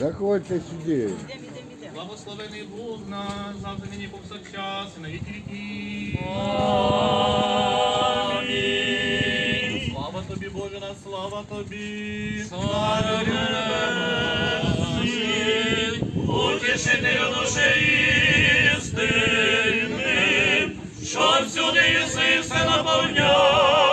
Заходьте сюди. Благословений Бог на завжди нині повсякчас і на віки віки. Слава тобі, Боже, на слава тобі. Царю небесний, утішителю душі істини, що всюди єси і все наповняєш.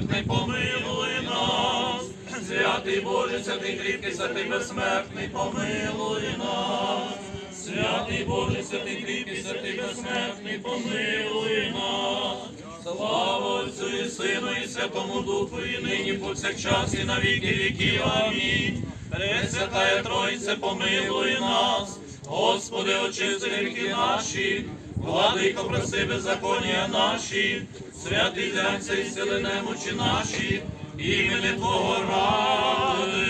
Безсмертний, помилуй нас. Святий Боже, святий кріпкий, святий безсмертний, помилуй нас. Святий Боже, святий кріпкий, святий безсмертний, помилуй нас. Слава Отцю і Сину, і Святому Духу, і нині повсякчас, і на віки віків. Амінь. Пресвятая Тройце, помилуй нас. Господи, очисти гріхи наші, владико, проси беззаконня наші, святий глянься і сили немочі наші, імені Твого ради.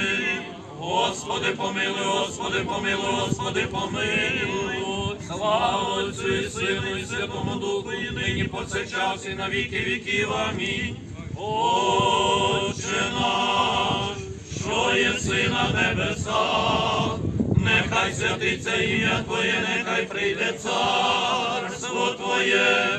Господи, помилуй, Господи, помилуй, Господи, помилуй. Слава Отцю і Сину, і Святому Духу, і нині повсякчас, і на віки віків. Амінь. Отче наш, що єси на небесах, нехай святиться ім'я Твоє, нехай прийде царство Твоє,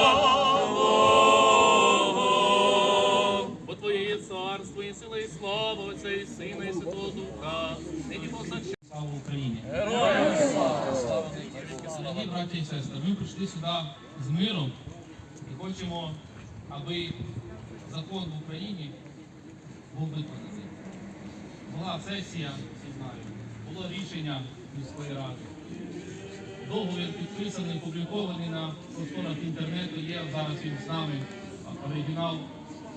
Браті і сестри, ми прийшли сюди з миром і хочемо, аби закон в Україні був виконаний. Була сесія, всі знають, було рішення міської ради. Договір підписаний, опублікований на просторах інтернету, є зараз він з нами, оригінал,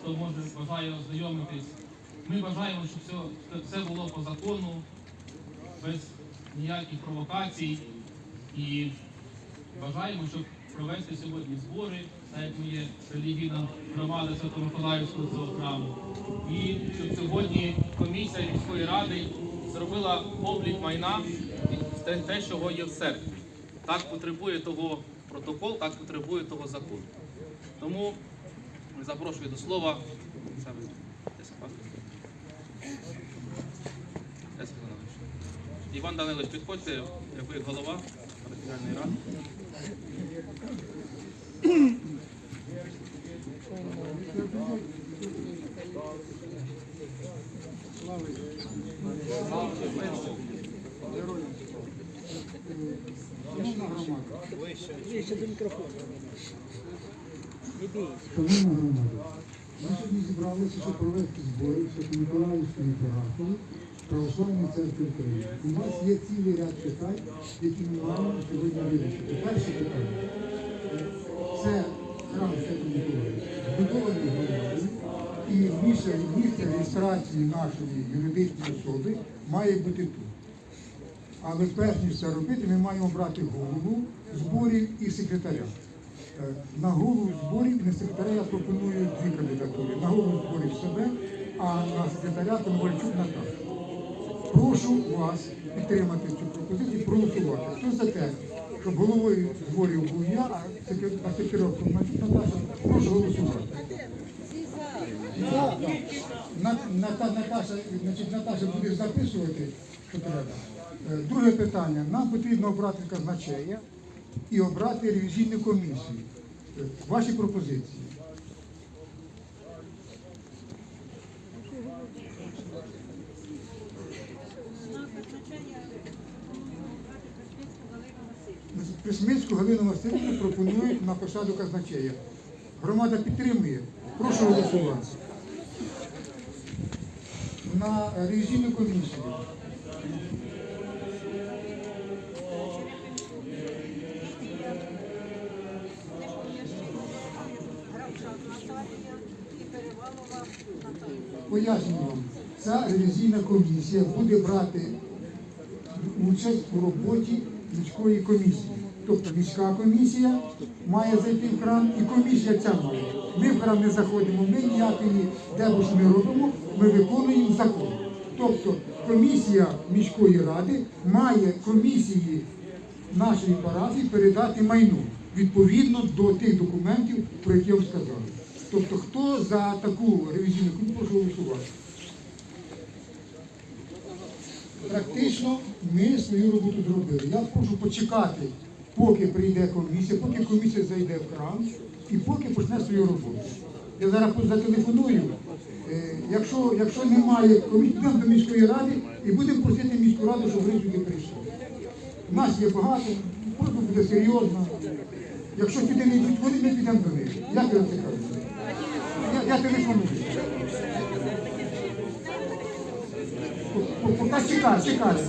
хто може бажає ознайомитись. Ми бажаємо, щоб все, все було по закону, без ніяких провокацій і бажаємо, щоб провести сьогодні збори, так як є релігійна громада Свято-Миколаївського храму. І щоб сьогодні комісія міської ради зробила облік майна те, що є в церкві. Так потребує того протокол, так потребує того закону. Тому запрошую до слова. Іван Данилович, підходьте, ви голова Шановна громада, ми сьогодні зібралися, щоб провести збори Свято-Миколаївської парафії Православної церкви України. У нас є цілий ряд питань, які ми маємо сьогодні вирішити. Перше питання це храм Свято-Миколаївський, збудований громадою, і місце, місце реєстрації нашої юридичної особи має бути тут. Але перш ніж це робити, ми маємо брати голову зборів і секретаря. Е, На голову зборів на секретаря пропоную дві кандидатури. На голову зборів себе, а на секретаря Томбольчук Наташу. Прошу вас підтримати цю пропозицію, проголосувати. Хто за те, щоб головою зборів був я, а секре- а Наташа, прошу голосувати. Так, так. На- Ната- Наташа, значить, Наташа буде записувати, що треба. Е, Друге питання. Нам потрібно обрати казначея і обрати ревізійну комісію. Е, Ваші пропозиції. Присмицьку Галину Васильівну пропонують на посаду казначея. Громада підтримує. Прошу голосувати. На ревізійну комісію. Гравчак Наталія і Перевалова Наталія. Пояснюю вам, ця ревізійна комісія буде брати участь у роботі міської комісії. Тобто міська комісія має зайти в храм і комісія ця має. Ми в храм не заходимо, ми ніякої дебуш не робимо, ми виконуємо закон. Тобто комісія міської ради має комісії нашої парафії передати майно відповідно до тих документів, про які я вам сказав. Тобто, хто за таку ревізійну комісію, прошу голосувати. Практично ми свою роботу зробили. Я прошу почекати, поки прийде комісія, поки комісія зайде в храм і поки почне свою роботу. Я зараз зателефоную. Е, Якщо, якщо немає комісії, підемо до міської ради і будемо просити міську раду, щоб вони сюди прийшли. У нас є багато, просьба буде серйозна. Якщо сюди не йдуть, вони ми підемо до них. Як я це кажу? Я, я телефоную. По- по- Поки чекаємо, чекаємо.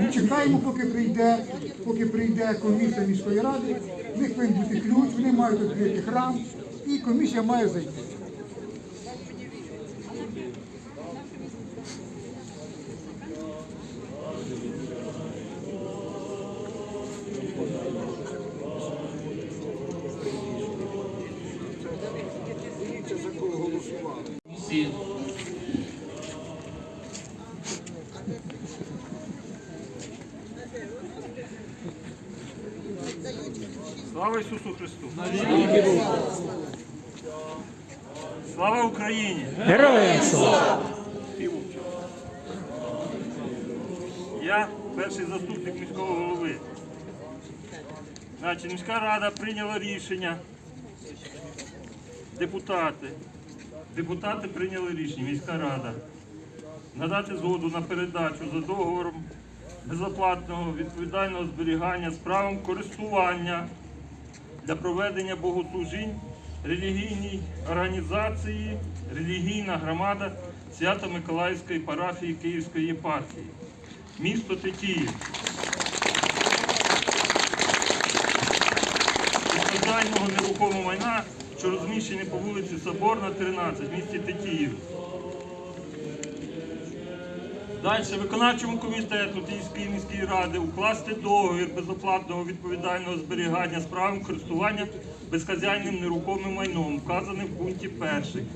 Ми чекаємо, поки прийде, поки прийде комісія міської ради, в них повинен бути ключ, вони мають відкрити храм, і комісія має зайти. Всі. Слава Ісусу Христу! Слава Україні! Героям слава! Я перший заступник міського голови. Значить, міська рада прийняла рішення. Депутати. Депутати прийняли рішення, міська рада. Надати згоду на передачу за договором безоплатного відповідального зберігання з правом користування для проведення богослужінь релігійній організації Релігійна громада Свято-Миколаївської парафії Київської єпархії. Місто Тетіїв. Відповідального нерухомого майна, що розміщений по вулиці Соборна, 13, в місті Тетіїв. Далі виконавчому комітету Тійської міської ради укласти договір безоплатного відповідального зберігання з правом користування безхазяйним нерухомим майном, вказаним в пункті 1.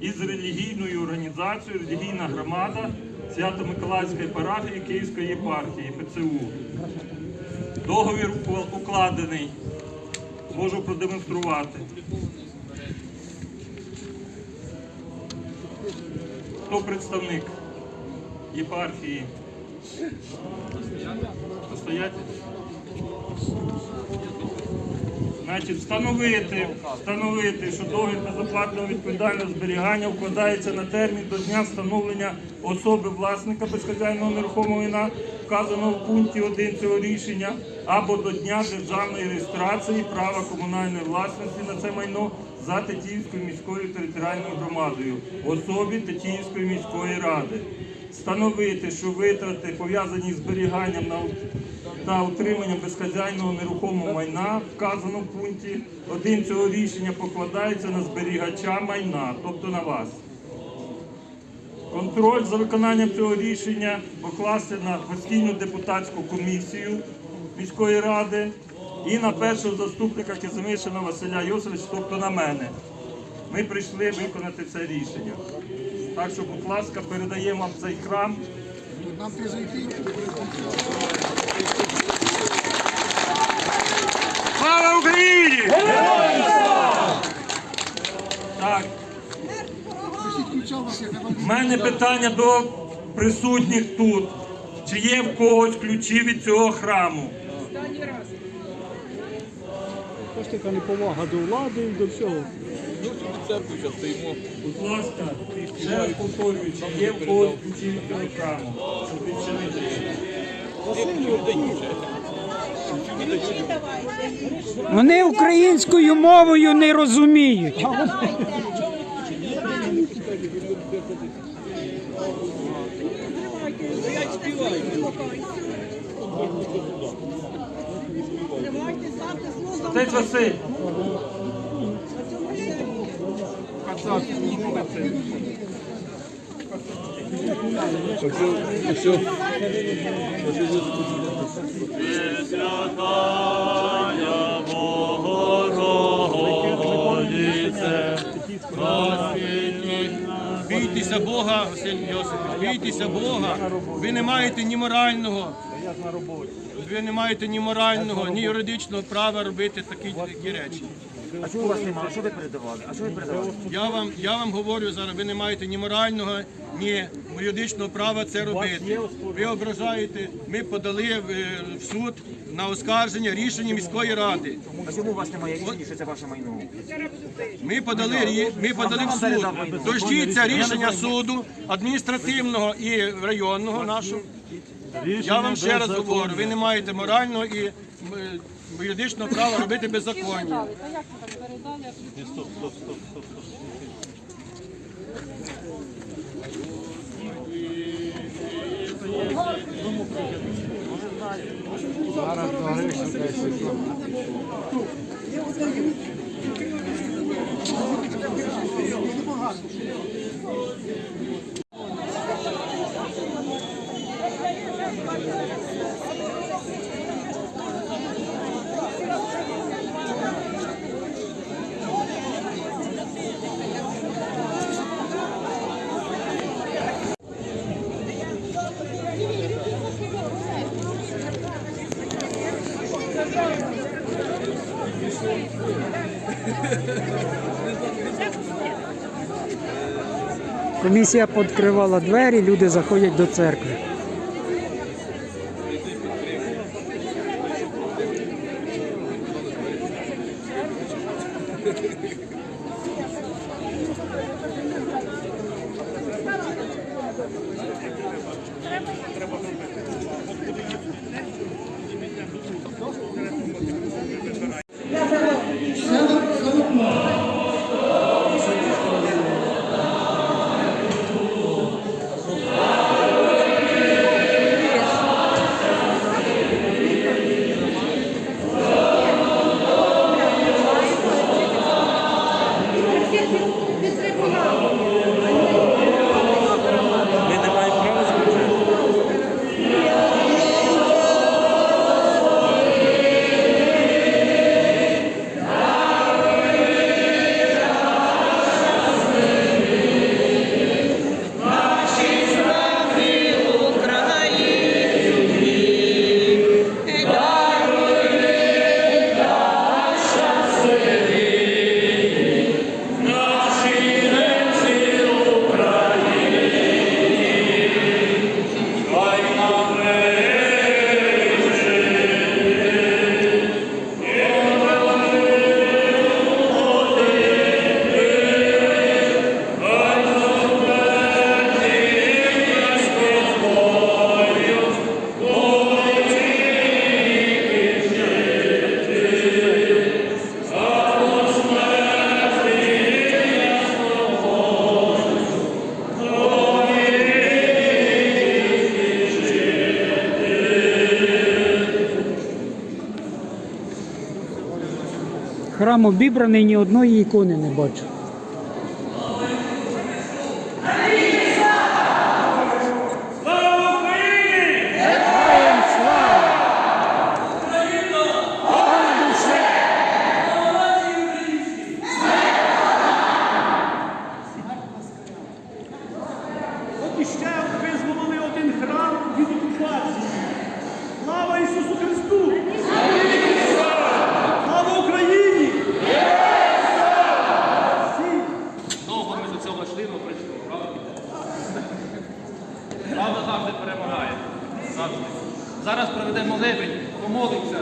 Із релігійною організацією Релігійна громада Свято-Миколаївської парафії Київської єпархії ПЦУ. Договір укладений. Можу продемонструвати. Хто представник єпархії? Стоять? Значить, встановити, встановити, що договір безоплатного відповідального зберігання вкладається на термін до дня встановлення особи власника безхазяйного нерухомого майна, вказаного в пункті 1 цього рішення, або до дня державної реєстрації права комунальної власності на це майно за Тетіївською міською територіальною громадою, особі Тетіївської міської ради. Встановити, що витрати пов'язані з зберіганням та утриманням безхазяйного нерухомого майна, вказано в пункті 1 цього рішення, покладається на зберігача майна, тобто на вас. Контроль за виконанням цього рішення покласти на постійну депутатську комісію міської ради і на першого заступника Кизимишина Василя Йосифовича, тобто на мене. Ми прийшли виконати це рішення. Так що, будь ласка, передаємо вам цей храм. Нам треба. Слава Україні! Так, у мене питання до присутніх тут. Чи є в когось ключі від цього храму? Ось така неповага до влади і до всього. Будь ласка, ще раз повторюю, чи є в когось? Щоб відчинити. Василю, Вони українською мовою не розуміють. Отець Василь. Святая Богородице, Бійтеся Бога, Василь Йосипович, бійтеся Бога. Ви не маєте ні морального. Ви не маєте ні морального, ні юридичного права робити такі, такі речі. А чого у вас немає? А що ви передавали? А що ви передавали? Я вам, я вам говорю зараз, ви не маєте ні морального, ні юридичного права це робити. Ви ображаєте, ми подали в, е, в суд на оскарження рішення міської ради. А чому у вас немає рішення, що це ваше майно? Ми подали, рі- ми подали в суд. Дождіться рішення суду адміністративного і районного нашого. Я вам ще раз говорю, ви не маєте морального і м, юридичного права робити беззаконня. Комісія відкривала двері, люди заходять до церкви. Обібраний, ні одної ікони не бачу. Героям слава! Понад усе! От іще визволили один храм від окупації. Слава Ісусу Христу! Слава Україні! Довго ми до цього йшли, ми прийшли, правда? Правда завжди перемагає. Завжди. Зараз проведемо лебедь, помолимося.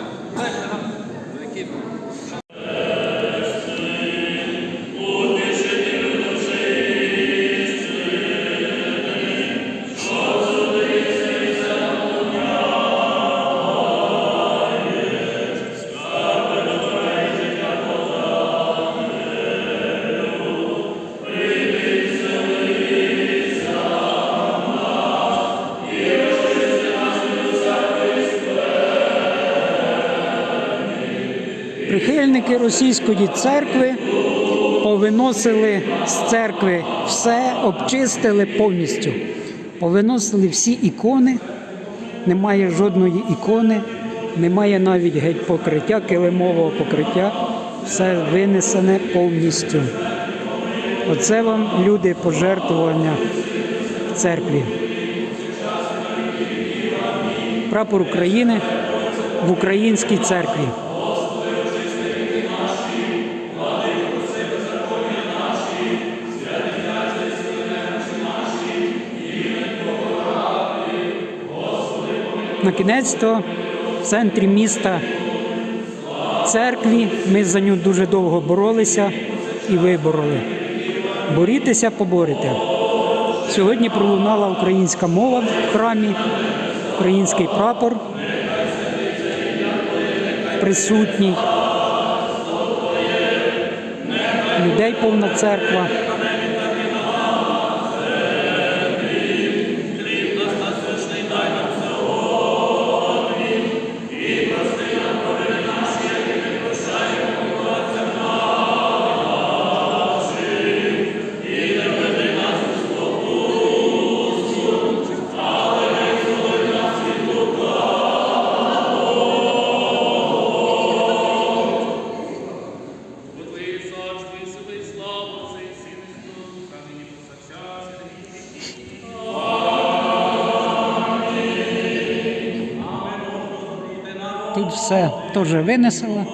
Священники російської церкви повиносили з церкви все, обчистили повністю. Повиносили всі ікони, немає жодної ікони, немає навіть геть покриття, килимового покриття, все винесене повністю. Оце вам люди пожертвування в церкві. Прапор України в українській церкві. На кінець то в центрі міста церкві ми за нього дуже довго боролися і вибороли. Борітеся, поборете. Сьогодні пролунала українська мова в храмі, український прапор присутній. Людей повна церква. Тут все теж винесли.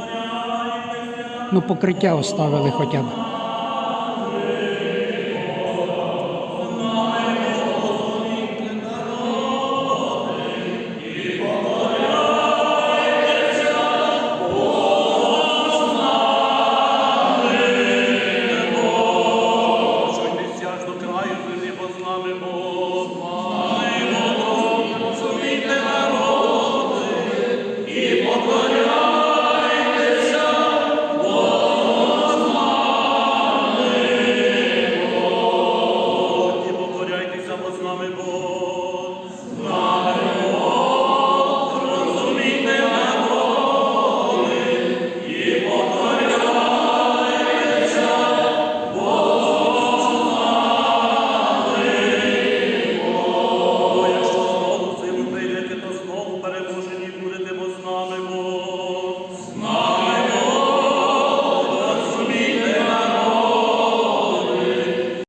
Ну, покриття оставили хоча б.